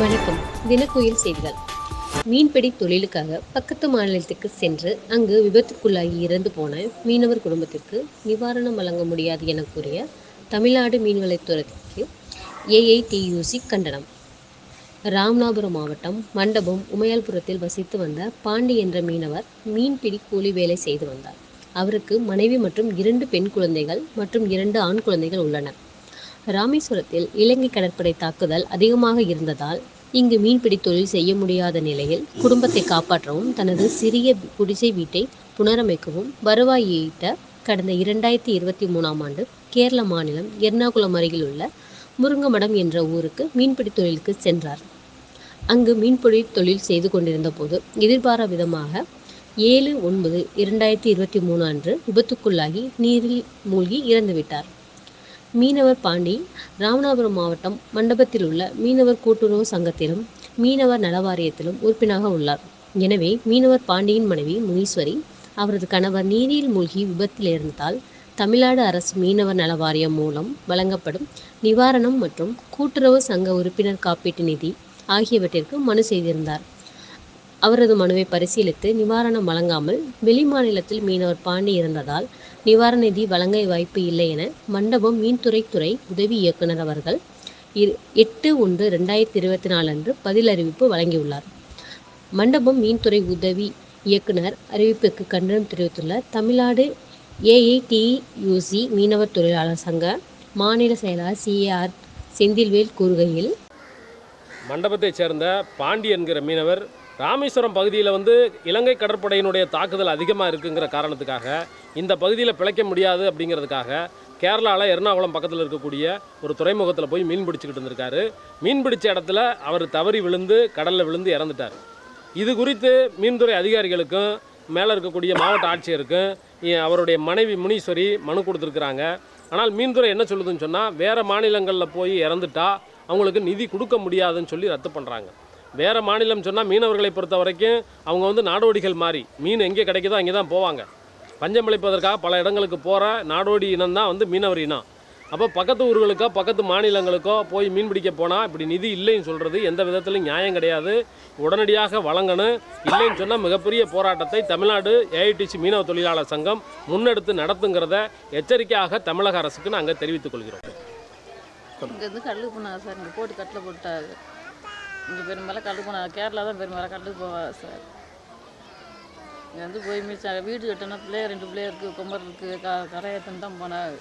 வணக்கம். தினக்குயில் செய்திகள். மீன்பிடி தொழிலுக்காக பக்கத்து மாநிலத்துக்கு சென்று அங்கு விபத்துக்குள்ளாகி இறந்து போன மீனவர் குடும்பத்திற்கு நிவாரணம் வழங்க முடியாது என கூறிய தமிழ்நாடு மீன்வளத்துறைக்கு ஏஐடியூசி கண்டனம். ராமநாதபுரம் மாவட்டம் மண்டபம் உமையால்புரத்தில் வசித்து வந்த பாண்டி என்ற மீனவர் மீன்பிடி கூலி வேலை செய்து வந்தார். அவருக்கு மனைவி மற்றும் இரண்டு பெண் குழந்தைகள் மற்றும் இரண்டு ஆண் குழந்தைகள் உள்ளனர். ராமேஸ்வரத்தில் இலங்கை கடற்படை தாக்குதல் அதிகமாக இருந்ததால் இங்கு மீன்பிடி தொழில் செய்ய முடியாத நிலையில் குடும்பத்தை காப்பாற்றவும் தனது சிறிய குடிசை வீட்டை புனரமைக்கவும் வருவாய் ஈட்ட கடந்த இரண்டாயிரத்தி இருபத்தி மூணாம் ஆண்டு கேரள மாநிலம் எர்ணாகுளம் அருகில் உள்ள முருங்கமடம் என்ற ஊருக்கு மீன்பிடி தொழிலுக்கு சென்றார். அங்கு மீன்பிடி தொழில் செய்து கொண்டிருந்த போது எதிர்பாரா விதமாக ஏழு ஒன்பது இரண்டாயிரத்தி இருபத்தி மூணு அன்று விபத்துக்குள்ளாகி நீரில் மூழ்கி இறந்துவிட்டார். மீனவர் பாண்டி ராமநாதபுரம் மாவட்டம் மண்டபத்தில் உள்ள மீனவர் கூட்டுறவு சங்கத்திலும் மீனவர் நலவாரியத்திலும் உறுப்பினராக உள்ளார். எனவே மீனவர் பாண்டியின் மனைவி முனீஸ்வரி அவரது கணவர் நீரில் மூழ்கி விபத்தில் இறந்ததால் தமிழ்நாடு அரசு மீனவர் நல வாரியம் மூலம் வழங்கப்படும் நிவாரணம் மற்றும் கூட்டுறவு சங்க உறுப்பினர் காப்பீட்டு நிதி ஆகியவற்றிற்கு மனு செய்திருந்தார். அவரது மனுவை பரிசீலித்து நிவாரணம் வழங்காமல் வெளிமாநிலத்தில் மீனவர் பாண்டி இருந்ததால் நிவாரண நிதி வழங்க வாய்ப்பு இல்லை என மண்டபம் மீன்துறை துறை உதவி இயக்குனர் அவர்கள் எட்டு ஒன்று ரெண்டாயிரத்தி இருபத்தி நாலு அன்று பதில் அறிவிப்பு வழங்கியுள்ளார். மண்டபம் மீன்துறை உதவி இயக்குனர் அறிவிப்புக்கு கண்டனம் தெரிவித்துள்ள தமிழ்நாடு ஏஐடியூசி மீனவர் தொழிலாளர் சங்க மாநில செயலாளர் சிஏஆர் செந்தில்வேல் கூறுகையில் மண்டபத்தைச் சேர்ந்த பாண்டி என்கிற மீனவர் ராமேஸ்வரம் பகுதியில் வந்து இலங்கை கடற்படையினுடைய தாக்குதல் அதிகமாக இருக்குங்கிற காரணத்துக்காக இந்த பகுதியில் பிழைக்க முடியாது அப்படிங்கிறதுக்காக கேரளாவில் எர்ணாகுளம் பக்கத்தில் இருக்கக்கூடிய ஒரு துறைமுகத்தில் போய் மீன் பிடிச்சிக்கிட்டு இருந்திருக்காரு. மீன் பிடிச்ச இடத்துல அவர் தவறி விழுந்து கடலில் விழுந்து இறந்துட்டார். இது குறித்து மீன்துறை அதிகாரிகளுக்கும் மேலே இருக்கக்கூடிய மாவட்ட ஆட்சியருக்கும் அவருடைய மனைவி முனீஸ்வரி மனு கொடுத்துருக்குறாங்க. ஆனால் மீன்துறை என்ன சொல்லுதுன்னு சொன்னால் வேறு மாநிலங்களில் போய் இறந்துட்டா அவங்களுக்கு நிதி கொடுக்க முடியாதுன்னு சொல்லி ரத்து பண்ணுறாங்க வேறு மாநிலம் சொன்னால் மீனவர்களை பொறுத்த வரைக்கும் அவங்க வந்து நாடோடிகள் மாறி. மீன் எங்கே கிடைக்குதோ அங்கே தான் போவாங்க. பஞ்சம் பல இடங்களுக்கு போகிற நாடோடி இனம் தான் வந்து மீனவர் இனம். அப்போ பக்கத்து ஊர்களுக்கோ பக்கத்து மாநிலங்களுக்கோ போய் மீன் பிடிக்க போனால் இப்படி நிதி இல்லைன்னு சொல்கிறது எந்த விதத்திலும் நியாயம் கிடையாது. உடனடியாக வழங்கணும். இல்லைன்னு சொன்னால் மிகப்பெரிய போராட்டத்தை தமிழ்நாடு ஏஐடிசி மீனவ தொழிலாளர் சங்கம் முன்னெடுத்து நடத்துங்கிறத எச்சரிக்கையாக தமிழக அரசுக்கு நாங்கள் தெரிவித்துக் கொள்கிறோம். இங்கேருந்து கல்லுக்கு போனாங்க சார் இங்கே போட்டு கட்டில் போட்டாங்க இங்கே பெரும்பாலும் கல்லுக்கு போனாங்க கேரளா தான் பெரும்பாலும் கல்லுக்கு போவாங்க சார் இங்கே வந்து போய் மிச்சாங்க வீடு கட்டணும் பிள்ளைய ரெண்டு பிள்ளைய இருக்குது கும்பர் இருக்குது க கரையத்தன் தான் போனாங்க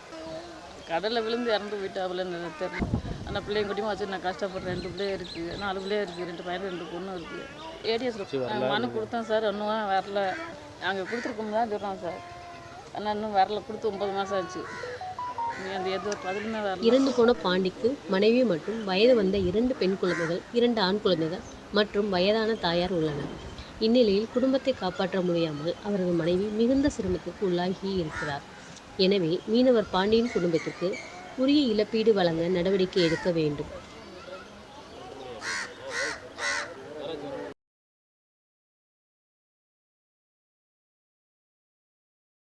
கடலில் விழுந்து இறந்து போயிட்டாப்புல தெரியல ஆனால் பிள்ளைங்க குட்டியும் வச்சு நான் கஷ்டப்படுறேன். ரெண்டு பிள்ளைய இருக்குது நாலு பிள்ளைய இருக்குது ரெண்டு பையன் ரெண்டு பொண்ணு இருக்குது ஏடிஎஸ் மனு கொடுத்தேன் சார் இன்னும் வரல. நாங்கள் கொடுத்துருக்கோம் தான் சொல்கிறோம் சார் ஆனால் இன்னும் வரல. கொடுத்து ஒம்பது மாதம் ஆச்சு. இறந்து போன பாண்டிக்கு மனைவி மற்றும் வயது வந்த இரண்டு பெண் குழந்தைகள் இரண்டு ஆண் குழந்தைகள் மற்றும் வயதான தாயார் உள்ளனர். இந்நிலையில் குடும்பத்தை காப்பாற்ற முடியாமல் அவரது மனைவி மிகுந்த சிரமத்துக்கு உள்ளாகி இருக்கிறார். எனவே மீனவர் பாண்டியின் குடும்பத்திற்கு உரிய இழப்பீடு வழங்க நடவடிக்கை எடுக்க வேண்டும்.